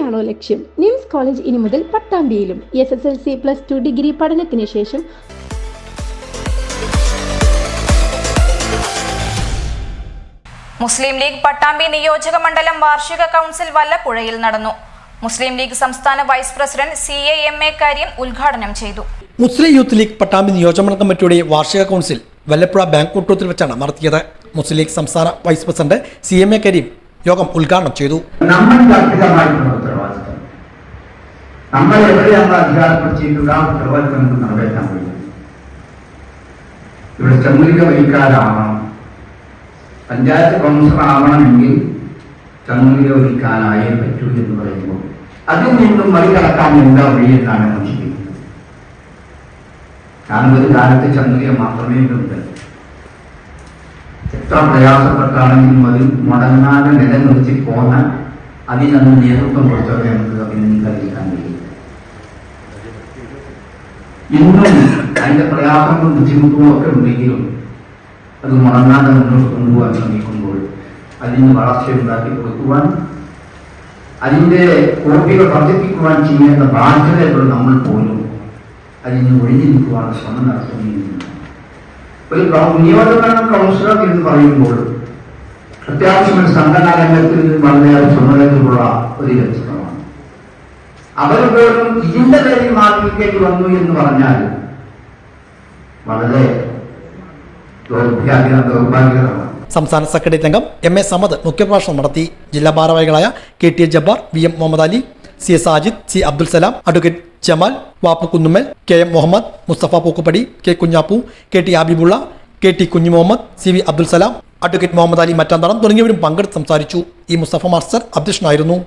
തന്നെയാണോ ലക്ഷ്യം? Nymphs college ഇനി മുതൽ പട്ടാമ്പിയിലും S S L C plus two degree പഠനത്തിന് ശേഷം മുസ്ലിം ലീഗ് പട്ടാമ്പി നിയോജക മണ്ഡലം വാർഷിക കൗൺസിൽ വല്ലപ്പുഴയിൽ നടന്നു. മുസ്ലിം ലീഗ് സംസ്ഥാന vice president C A M A കാര്യം ഉദ്ഘാടനം ചെയ്തു. മുസ്ലിം യൂത്ത് ലീഗ് പട്ടാമ്പി നിയോജകമണ്ഡലം കമ്മിറ്റിയുടെ വാർഷിക കൗൺസിൽ വല്ലപ്പുഴ ബാങ്ക് കൂട്ടത്തിൽ വെച്ചാണ് നടത്തിയത്. മുസ്ലിം ലീഗ് സംസ്ഥാന vice president C M A Kareem യോഗം ഉദ്ഘാടനം ചെയ്തു. ഉത്തരവാദിത്തം നമ്മൾ എവിടെയാണ് അധികാരപ്പെടുത്തിയിട്ടുള്ള ആ ഉത്തരവാദിത്തം നമുക്ക് നിറവേറ്റാൻ കഴിയും. ഇവിടെ ചന്ദ്രിക വരിക്കാരാവണം പഞ്ചായത്ത് കൗൺസിലർ ആവണമെങ്കിൽ ചന്ദ്രിക വഹിക്കാനായേ പറ്റൂ എന്ന് പറയുമ്പോൾ അതിൽ നിന്നും മറികടക്കാൻ എന്താ വഴി എന്നാണ് നമ്മൾ ചിന്തിക്കുന്നത്. കാരണം ഒരു കാലത്ത് ചന്ദ്രിക മാത്രമേ ഉണ്ട് എത്ര പ്രയാസപ്പെട്ടാണെങ്കിലും അതിൽ മുടങ്ങാതെ നിലനിർത്തി പോന്ന അതിനന്ന് നേതൃത്വം കൊടുത്തവരെ നമുക്ക് അഭിനന്ദിക്കാൻ കഴിയും ഇന്നും അതിന്റെ പ്രയാസങ്ങളും ബുദ്ധിമുട്ടുകളും ഒക്കെ ഉണ്ടെങ്കിലും അത് മുടങ്ങാതെ മുന്നോട്ട് കൊണ്ടുപോകാൻ ശ്രമിക്കുമ്പോൾ അതിന് വളർച്ചയുണ്ടാക്കി കൊടുക്കുവാൻ അതിന്റെ കോപ്പികൾ വർദ്ധിപ്പിക്കുവാൻ ചെയ്യേണ്ട ബാധ്യതകൾ നമ്മൾ പോലും അതിന് ഒഴിഞ്ഞു നിൽക്കുവാനുള്ള ശ്രമം നടത്തുന്നില്ല ഒരു നിയോജകമണ്ഡലം കൗൺസിലർ എന്ന് പറയുമ്പോൾ അത്യാവശ്യം ഒരു സംഘടനാ രംഗത്തിൽ വളരെയേറെ ചുമതലകളുള്ള ഒരു വ്യക്തിത്വമാണ് അവർ ഇതിന്റെ പേരിൽ മാറ്റിക്കേണ്ടി വന്നു എന്ന് പറഞ്ഞാൽ വളരെ ദൗർഭാഗ്യ ദൗർഭാഗ്യകരമാണ്. സംസ്ഥാന സെക്രട്ടറി അംഗം എം എ സമദ് മുഖ്യപ്രഭാഷണം നടത്തി. ജില്ലാ ഭാരവാഹികളായ K T A Jabbar V M Muhammad Ali C S Sajid C Abdul Salam advocate Jamal Vappu Kunnummal K M Muhammad Mustafa Pookkuppadi K Kunjappu K T Habibulla K T Kunju Muhammad C V Abdul Salam advocate Muhammad Ali Mattanthalam തുടങ്ങിയവരും പങ്കെടുത്ത് സംസാരിച്ചു. ഈ Mustafa master അധ്യക്ഷനായിരുന്നു.